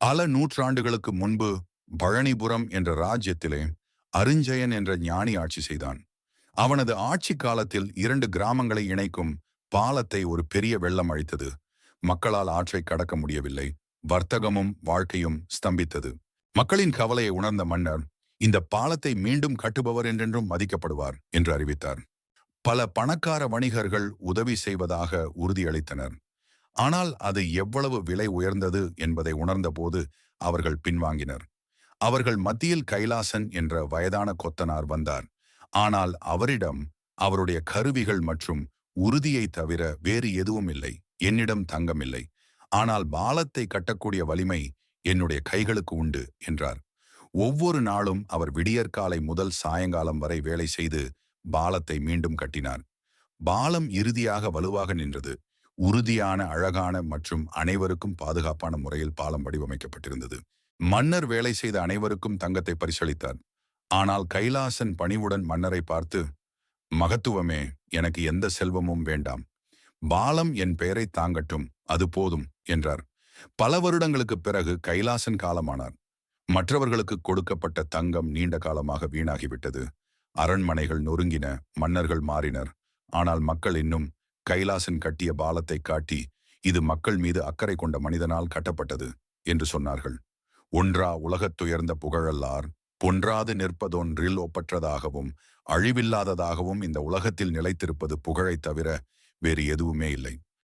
பல நூற்றாண்டுகளுக்கு முன்பு பழனிபுரம் என்ற ராஜ்யத்திலே அருஞ்சயன் என்ற ஞானி ஆட்சி செய்தான். அவனது ஆட்சி காலத்தில் இரண்டு கிராமங்களை இணைக்கும் பாலத்தை ஒரு பெரிய வெள்ளம் அழித்தது. மக்களால் ஆற்றை கடக்க முடியவில்லை. வர்த்தகமும் வாழ்க்கையும் ஸ்தம்பித்தது. மக்களின் கவலையை உணர்ந்த மன்னர் இந்த பாலத்தை மீண்டும் கட்டுபவர் என்றென்றும் மதிக்கப்படுவார் என்று அறிவித்தார். பல பணக்கார வணிகர்கள் உதவி செய்வதாக உறுதியளித்தனர். ஆனால் அது எவ்வளவு விலை உயர்ந்தது என்பதை உணர்ந்தபோது அவர்கள் பின்வாங்கினர். அவர்கள் மத்தியில் கைலாசன் என்ற வயதான கொத்தனார் வந்தார். ஆனால் அவரிடம் அவருடைய கருவிகள் மற்றும் உறுதியை தவிர வேறு எதுவும் இல்லை. என்னிடம் தங்கமில்லை. ஆனால் பாலத்தை கட்டக்கூடிய வலிமை என்னுடைய கைகளுக்கு உண்டு என்றார். ஒவ்வொரு நாளும் அவர் விடியற்காலை முதல் சாயங்காலம் வரை வேலை செய்து பாலத்தை மீண்டும் கட்டினார். பாலம் இறுதியாக வலுவாக நின்றது. உறுதியான அழகான மற்றும் அனைவருக்கும் பாதுகாப்பான முறையில் பாலம் வடிவமைக்கப்பட்டிருந்தது. மன்னர் வேலை செய்த அனைவருக்கும் தங்கத்தை பரிசளித்தார். ஆனால் கைலாசன் பணிவுடன் மன்னரை பார்த்து மகத்துவமே எனக்கு எந்த செல்வமும் வேண்டாம். பாலம் என் பெயரை தாங்கட்டும் அது போதும் என்றார். பல வருடங்களுக்குப் பிறகு கைலாசன் காலமானார். மற்றவர்களுக்கு கொடுக்கப்பட்ட தங்கம் நீண்ட காலமாக வீணாகிவிட்டது. அரண்மனைகள் நொறுங்கின மன்னர்கள் மாறினர். ஆனால் மக்கள் இன்னும் கைலாசன் கட்டிய பாலத்தை காட்டி இது மக்கள் மீது அக்கறை கொண்ட மனிதனால் கட்டப்பட்டது என்று சொன்னார்கள். ஒன்றா உலகத்துயர்ந்த புகழல்லார் பொன்றாது நிற்பதொன்றில் ஒப்பற்றதாகவும் அழிவில்லாததாகவும் இந்த உலகத்தில் நிலைத்திருப்பது புகழைத் தவிர வேறு எதுவுமே இல்லை.